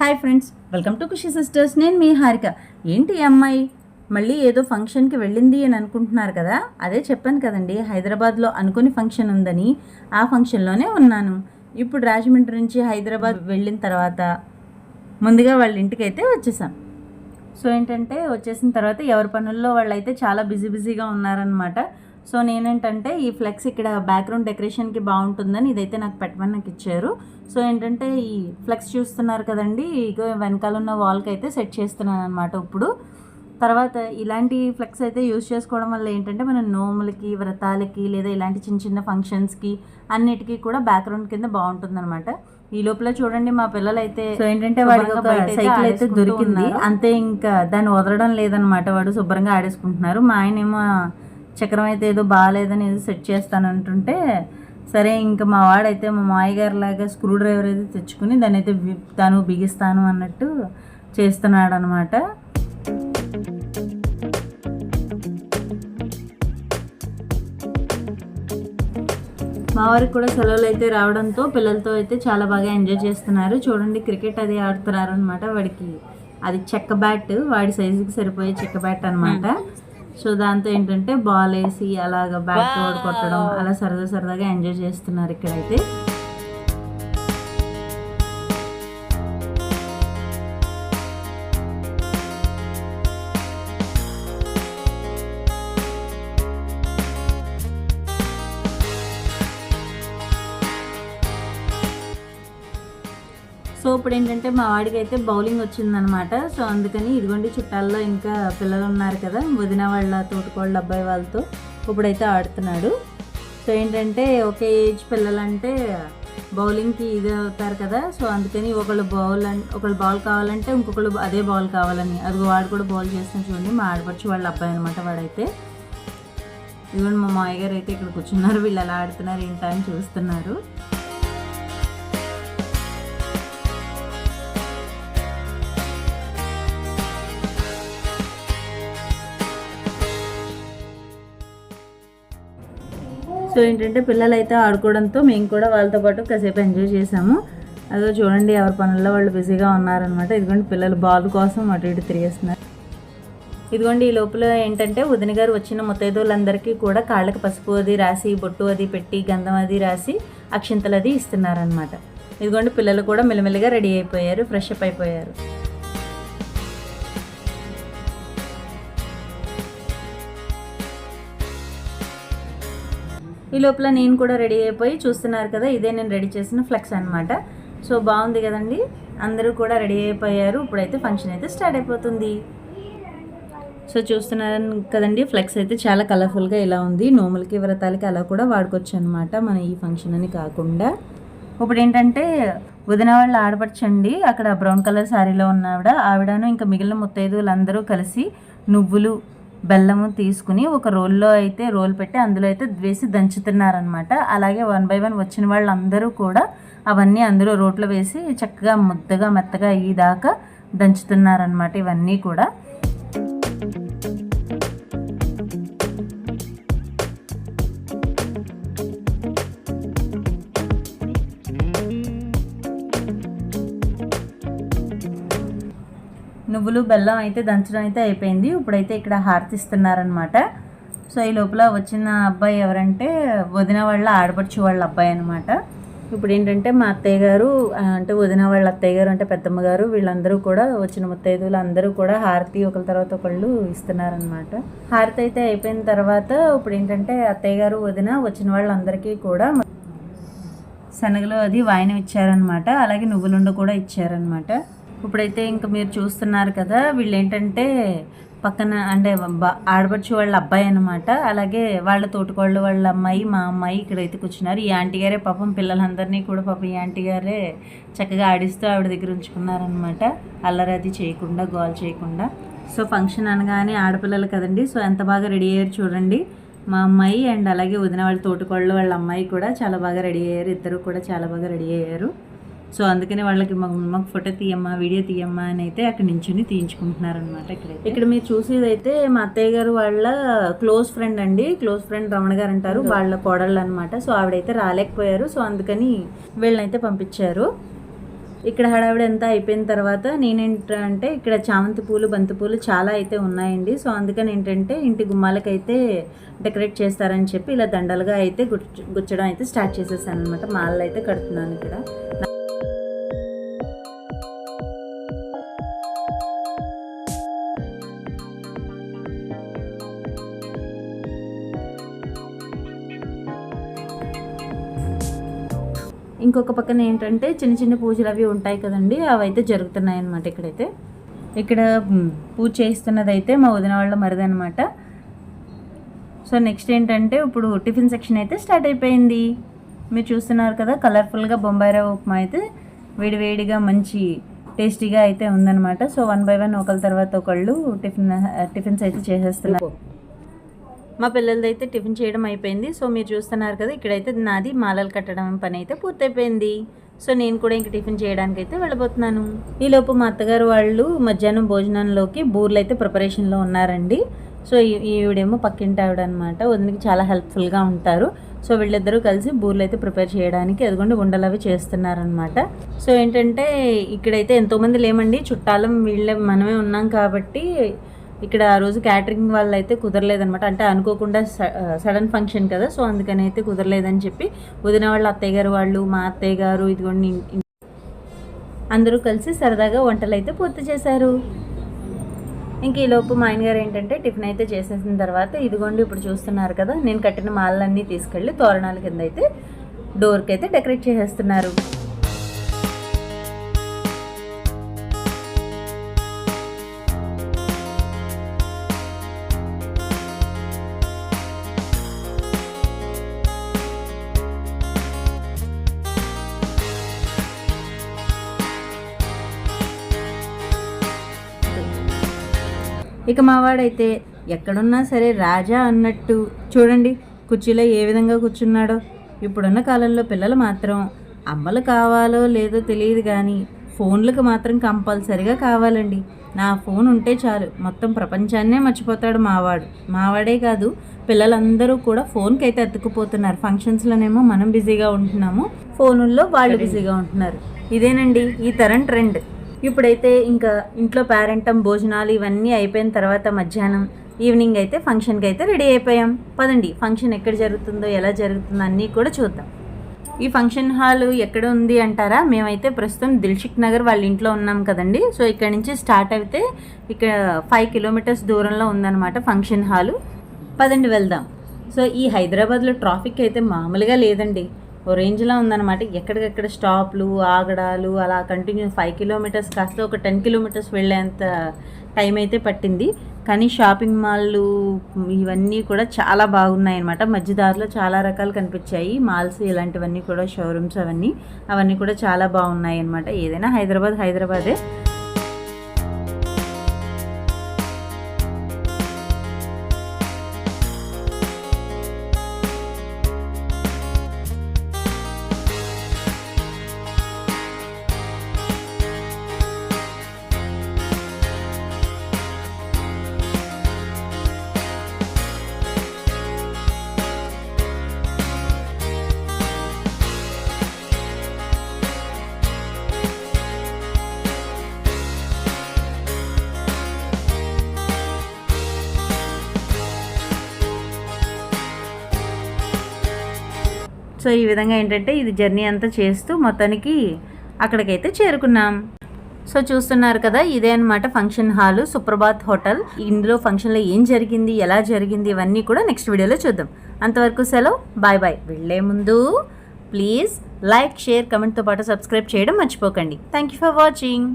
Hi friends welcome to Khushi sisters. నేను మీ హారిక. ఏంటి అమ్మాయి? మళ్ళీ ఏదో ఫంక్షన్కి వెళ్ళింది అని అనుకుంటున్నారు కదా? అదే చెప్పాను కదండి హైదరాబాద్లో అనుకుని ఫంక్షన్ ఉందని. ఆ ఫంక్షన్లోనే ఉన్నాను. ఇప్పుడు రాజమండ్రి నుంచి హైదరాబాద్ వెళ్ళిన తర్వాత ముందుగా వాళ్ళ ఇంటికి అయితే వచ్చేసాం. సో ఏంటంటే వచ్చేసిన తర్వాత ఎవరి పనుల్లో వాళ్ళు అయితే చాలా బిజీ బిజీగా ఉన్నారనమాట సో నేనేంటంటే ఈ ఫ్లెక్స్ ఇక్కడ బ్యాక్గ్రౌండ్ డెకరేషన్కి బాగుంటుందని ఇదైతే నాకు పెట్టమని నాకు ఇచ్చారు. సో ఏంటంటే ఈ ఫ్లెక్స్ చూస్తున్నారు కదండి ఇగో వెనకాల ఉన్న వాల్కి అయితే సెట్ చేస్తున్నాను అనమాట ఇప్పుడు. తర్వాత ఇలాంటి ఫ్లెక్స్ అయితే యూజ్ చేసుకోవడం వల్ల ఏంటంటే మనం నోములకి వ్రతాలకి లేదా ఇలాంటి చిన్న చిన్న ఫంక్షన్స్కి అన్నిటికీ కూడా బ్యాక్గ్రౌండ్ కింద బాగుంటుంది అనమాట ఈ లోపల చూడండి మా పిల్లలు అయితే సో ఏంటంటే వాడికి ఒక సైకిల్ అయితే దొరికింది. అంతే ఇంకా దాన్ని వదలడం లేదనమాట వాడు శుభ్రంగా ఆడేసుకుంటున్నారు. మా ఆయన ఏమో చక్రం అయితే ఏదో బాగాలేదని ఏదో సెట్ చేస్తాను అంటుంటే సరే ఇంకా మా వాడైతే మా మాయగారు లాగా స్క్రూ డ్రైవర్ అయితే తెచ్చుకుని దాన్ని అయితే తాను బిగిస్తాను అన్నట్టు చేస్తున్నాడు అనమాట మా వారికి కూడా సెలవులు అయితే రావడంతో పిల్లలతో అయితే చాలా బాగా ఎంజాయ్ చేస్తున్నారు. చూడండి క్రికెట్ అది ఆడుతున్నారు అనమాట వాడికి. అది చెక్క బ్యాట్ వాడి సైజుకి సరిపోయే చెక్క బ్యాట్ అనమాట సో దాంతో ఏంటంటే బాల్ వేసి అలాగ బ్యాట్ తోడు కొట్టడం అలా సరదా సరదాగా ఎంజాయ్ చేస్తున్నారు ఇక్కడైతే. సో ఇప్పుడు ఏంటంటే మా వాడికి అయితే బౌలింగ్ వచ్చిందనమాట. సో అందుకని ఇదిగోండి చుట్టాల్లో ఇంకా పిల్లలు ఉన్నారు కదా వదిన వాళ్ళ తోటికోళ్ళ అబ్బాయి వాళ్ళతో ఇప్పుడైతే ఆడుతున్నాడు. సో ఏంటంటే ఒకే ఏజ్ పిల్లలంటే బౌలింగ్కి ఇది అవుతారు కదా సో అందుకని ఒకళ్ళు బౌల్ అన్ ఒకళ్ళు బాల్ కావాలంటే ఇంకొకళ్ళు అదే బాల్ కావాలని. అది వాడు కూడా బౌల్ చేస్తున్న చూడండి మా ఆడపడుచు వాళ్ళ అబ్బాయి అనమాట వాడైతే. ఇదిగోండి మా మామయ్య గారు అయితే ఇక్కడ కూర్చున్నారు వీళ్ళు ఎలా ఆడుతున్నారు ఏంటని చూస్తున్నారు. సో ఏంటంటే పిల్లలు అయితే ఆడుకోవడంతో మేము కూడా వాళ్ళతో పాటు కాసేపు ఎంజాయ్ చేసాము. అదో చూడండి ఎవరి పనుల్లో వాళ్ళు బిజీగా ఉన్నారనమాట ఇదిగోండి పిల్లలు బాల్ కోసం అటు ఇటు తిరిగేస్తున్నారు. ఇదిగోండి ఈ లోపల ఏంటంటే వదిన గారు వచ్చిన ముత్తైదువులందరికీ కూడా కాళ్ళకి పసుపు అది రాసి బొట్టు అది పెట్టి గంధం అది రాసి అక్షింతలు అది ఇస్తున్నారనమాట ఇదిగోండి పిల్లలు కూడా మెల్లమెల్లగా రెడీ అయిపోయారు ఫ్రెష్ అప్ అయిపోయారు. ఈ లోపల నేను కూడా రెడీ అయిపోయి చూస్తున్నారు కదా ఇదే నేను రెడీ చేసిన ఫ్లెక్స్ అనమాట సో బాగుంది కదండి? అందరూ కూడా రెడీ అయిపోయారు. ఇప్పుడైతే ఫంక్షన్ అయితే స్టార్ట్ అయిపోతుంది. సో చూస్తున్నారు కదండి ఫ్లెక్స్ అయితే చాలా కలర్ఫుల్గా ఇలా ఉంది. నోములకి వ్రతాలకి అలా కూడా వాడుకోవచ్చు అనమాట మన ఈ ఫంక్షన్ అని కాకుండా. ఇప్పుడు ఏంటంటే వదిన వాళ్ళు ఆడపడచండి అక్కడ బ్రౌన్ కలర్ శారీలో ఉన్న ఆవిడ ఆవిడను ఇంకా మిగిలిన ముత్తైదువులు అందరూ కలిసి నువ్వులు బెల్లము తీసుకుని ఒక రోల్లో అయితే రోల్ పెట్టి అందులో అయితే వేసి దంచుతున్నారనమాట అలాగే వన్ బై వన్ వచ్చిన వాళ్ళందరూ కూడా అవన్నీ అందులో రోట్లో వేసి చక్కగా ముద్దగా మెత్తగా అయ్యేదాకా దంచుతున్నారనమాట ఇవన్నీ కూడా. నువ్వులు బెల్లం అయితే దంచడం అయితే అయిపోయింది. ఇప్పుడైతే ఇక్కడ హారతిస్తున్నారనమాట సో ఈ లోపల వచ్చిన అబ్బాయి ఎవరంటే వదిన వాళ్ళ ఆడపడుచు వాళ్ళ అబ్బాయి అనమాట ఇప్పుడు ఏంటంటే మా అత్తయ్య గారు అంటే వదిన వాళ్ళ అత్తయ్య గారు అంటే పెద్దమ్మ గారు వీళ్ళందరూ కూడా వచ్చిన ముత్తైదువులు అందరూ కూడా హారతి ఒకరి తర్వాత ఒకళ్ళు ఇస్తున్నారనమాట హారతి అయితే అయిపోయిన తర్వాత ఇప్పుడు ఏంటంటే అత్తయ్య గారు వదిన వచ్చిన వాళ్ళందరికీ కూడా శనగలు అది వాయిన ఇచ్చారనమాట అలాగే నువ్వులుండ కూడా ఇచ్చారనమాట ఇప్పుడైతే ఇంకా మీరు చూస్తున్నారు కదా వీళ్ళు ఏంటంటే పక్కన అంటే బ- ఆడపడుచు వాళ్ళ అబ్బాయి అనమాట అలాగే వాళ్ళ తోటికోళ్ళు వాళ్ళ అమ్మాయి మా అమ్మాయి ఇక్కడైతే కూర్చున్నారు. ఈ ఆంటీ గారే పాపం పిల్లలందరినీ కూడా పాపం ఈ ఆంటీ గారే చక్కగా ఆడిస్తూ ఆవిడ దగ్గర ఉంచుకున్నారనమాట అల్లరి అది చేయకుండా గోల్ చేయకుండా. సో ఫంక్షన్ అనగానే ఆడపిల్లలు కదండి. సో ఎంత బాగా రెడీ అయ్యారు చూడండి. మా అమ్మాయి అండ్ అలాగే వదిన వాళ్ళ తోటికోళ్ళు వాళ్ళ అమ్మాయి కూడా చాలా బాగా రెడీ అయ్యారు. ఇద్దరు కూడా చాలా బాగా రెడీ అయ్యారు. సో అందుకని వాళ్ళకి మాకు ఫోటో తీయమ్మా వీడియో తీయమ్మా అని అయితే అక్కడ నించుని తీయించుకుంటున్నారు అనమాట ఇక్కడ ఇక్కడ మీరు చూసేది అయితే మా అత్తయ్య గారు వాళ్ళ క్లోజ్ ఫ్రెండ్ అండి. క్లోజ్ ఫ్రెండ్ రమణ గారు అంటారు. వాళ్ళ కోడళ్ళు అనమాట సో ఆవిడైతే రాలేకపోయారు. సో అందుకని వీళ్ళనైతే పంపించారు. ఇక్కడ హడావిడి అంతా అయిపోయిన తర్వాత నేనేంటంటే ఇక్కడ చామంతి పూలు బంతి పూలు చాలా అయితే ఉన్నాయండి. సో అందుకని ఏంటంటే ఇంటి గుమ్మాలకైతే డెకరేట్ చేస్తారని చెప్పి ఇలా దండలుగా అయితే గుచ్చ గుచ్చడం అయితే స్టార్ట్ చేసేసాను అనమాట మాలలు అయితే కడుతున్నాను ఇక్కడ. ఇంకొక పక్కన ఏంటంటే చిన్న చిన్న పూజలు అవి ఉంటాయి కదండి అవి అయితే జరుగుతున్నాయి అనమాట ఇక్కడైతే. ఇక్కడ పూజ చేస్తున్నది అయితే మా వదిన వాళ్ళ మరిది అనమాట సో నెక్స్ట్ ఏంటంటే ఇప్పుడు టిఫిన్ సెక్షన్ అయితే స్టార్ట్ అయిపోయింది. మీరు చూస్తున్నారు కదా కలర్ఫుల్గా బొంబాయి ఉప్మా అయితే వేడివేడిగా మంచి టేస్టీగా అయితే ఉందన్నమాట. సో వన్ బై వన్ ఒకళ్ళ తర్వాత ఒకళ్ళు టిఫిన్ టిఫిన్స్ అయితే చేసేస్తున్నారు. మా పిల్లలది అయితే టిఫిన్ చేయడం అయిపోయింది. సో మీరు చూస్తున్నారు కదా ఇక్కడైతే నాది మాలలు కట్టడం పని అయితే పూర్తయిపోయింది. సో నేను కూడా ఇంక టిఫిన్ చేయడానికి అయితే వెళ్ళబోతున్నాను ఈలోపు మా అత్తగారు వాళ్ళు మధ్యాహ్నం భోజనంలోకి బూర్లు అయితే ప్రిపరేషన్లో ఉన్నారండి. సో ఈ- ఈవిడేమో పక్కింటి ఆవిడ అనమాట వదినకి చాలా హెల్ప్ఫుల్గా ఉంటారు. సో వీళ్ళిద్దరూ కలిసి బూర్లు అయితే ప్రిపేర్ చేయడానికి అదిగోండి ఉండలు అవి చేస్తున్నారనమాట. సో ఏంటంటే ఇక్కడైతే ఎంతోమంది లేమండి. చుట్టాలం వీళ్ళే మనమే ఉన్నాం కాబట్టి ఇక్కడ ఆ రోజు క్యాటరింగ్ వాళ్ళు అయితే కుదరలేదనమాట అంటే అనుకోకుండా సడన్ ఫంక్షన్ కదా సో అందుకని అయితే కుదరలేదని చెప్పి వదిన వాళ్ళ అత్తయ్య గారు వాళ్ళు మా అత్తయ్య గారు ఇదిగోండి అందరూ కలిసి సరదాగా వంటలు అయితే పూర్తి చేశారు. ఇంక ఈలోపు మా ఆయనగారు ఏంటంటే టిఫిన్ అయితే చేసేసిన తర్వాత ఇదిగోండి ఇప్పుడు చూస్తున్నారు కదా నేను కట్టిన మాలన్నీ తీసుకెళ్ళి తోరణాల కింద అయితే డోర్కి అయితే డెకరేట్ చేసేస్తున్నారు. ఇక మావాడైతే ఎక్కడున్నా సరే రాజా అన్నట్టు. చూడండి కుర్చీలో ఏ విధంగా కూర్చున్నాడో. ఇప్పుడున్న కాలంలో పిల్లలు మాత్రం అమ్మలు కావాలో లేదో తెలియదు కానీ ఫోన్లకు మాత్రం కంపల్సరిగా కావాలండి. నా ఫోన్ ఉంటే చాలు. మొత్తం ప్రపంచాన్నే మర్చిపోతాడు మావాడు మావాడే కాదు పిల్లలందరూ కూడా ఫోన్కి అయితే అతుక్కుపోతున్నారు. ఫంక్షన్స్లోనేమో మనం బిజీగా ఉంటున్నాము ఫోనుల్లో వాళ్ళు బిజీగా ఉంటున్నారు. ఇదేనండి ఈ తరం ట్రెండ్. ఇప్పుడైతే ఇంకా ఇంట్లో పేరెంటం భోజనాలు ఇవన్నీ అయిపోయిన తర్వాత మధ్యాహ్నం ఈవినింగ్ అయితే ఫంక్షన్కి అయితే రెడీ అయిపోయాం. పదండి ఫంక్షన్ ఎక్కడ జరుగుతుందో ఎలా జరుగుతుందో అన్నీ కూడా చూద్దాం. ఈ ఫంక్షన్ హాల్ ఎక్కడ ఉంది అంటారా? మేమైతే ప్రస్తుతం దిల్షిక్ నగర్ వాళ్ళ ఇంట్లో ఉన్నాం కదండి. సో ఇక్కడ నుంచి స్టార్ట్ అయితే ఇక్కడ ఫైవ్ కిలోమీటర్స్ దూరంలో ఉందన్నమాట ఫంక్షన్ హాలు. పదండి వెళ్దాం. సో ఈ హైదరాబాద్లో ట్రాఫిక్ అయితే మామూలుగా లేదండి. ఓ రేంజ్లో ఉందన్నమాట. ఎక్కడికెక్కడ స్టాప్లు ఆగడాలు అలా కంటిన్యూ ఫైవ్ కిలోమీటర్స్ కాస్త ఒక టెన్ కిలోమీటర్స్ వెళ్ళేంత టైం అయితే పట్టింది. కానీ షాపింగ్ మాల్లు ఇవన్నీ కూడా చాలా బాగున్నాయి అనమాట మధ్యదారిలో చాలా రకాలు కనిపించాయి. మాల్స్ ఇలాంటివన్నీ కూడా షోరూమ్స్ అవన్నీ అవన్నీ కూడా చాలా బాగున్నాయి అనమాట ఏదైనా హైదరాబాద్ హైదరాబాదే. సో ఈ విధంగా ఏంటంటే ఇది జర్నీ అంతా చేస్తూ మొత్తానికి అక్కడికైతే చేరుకున్నాం. సో చూస్తున్నారు కదా ఇదే అన్నమాట ఫంక్షన్ హాల్ సుప్రభాత్ హోటల్. ఇందులో ఫంక్షన్లో ఏం జరిగింది ఎలా జరిగింది ఇవన్నీ కూడా నెక్స్ట్ వీడియోలో చూద్దాం. అంతవరకు సెలవు బాయ్ బాయ్. వెళ్ళే ముందు ప్లీజ్ లైక్ షేర్ కమెంట్తో పాటు సబ్స్క్రైబ్ చేయడం మర్చిపోకండి. Thank you for watching.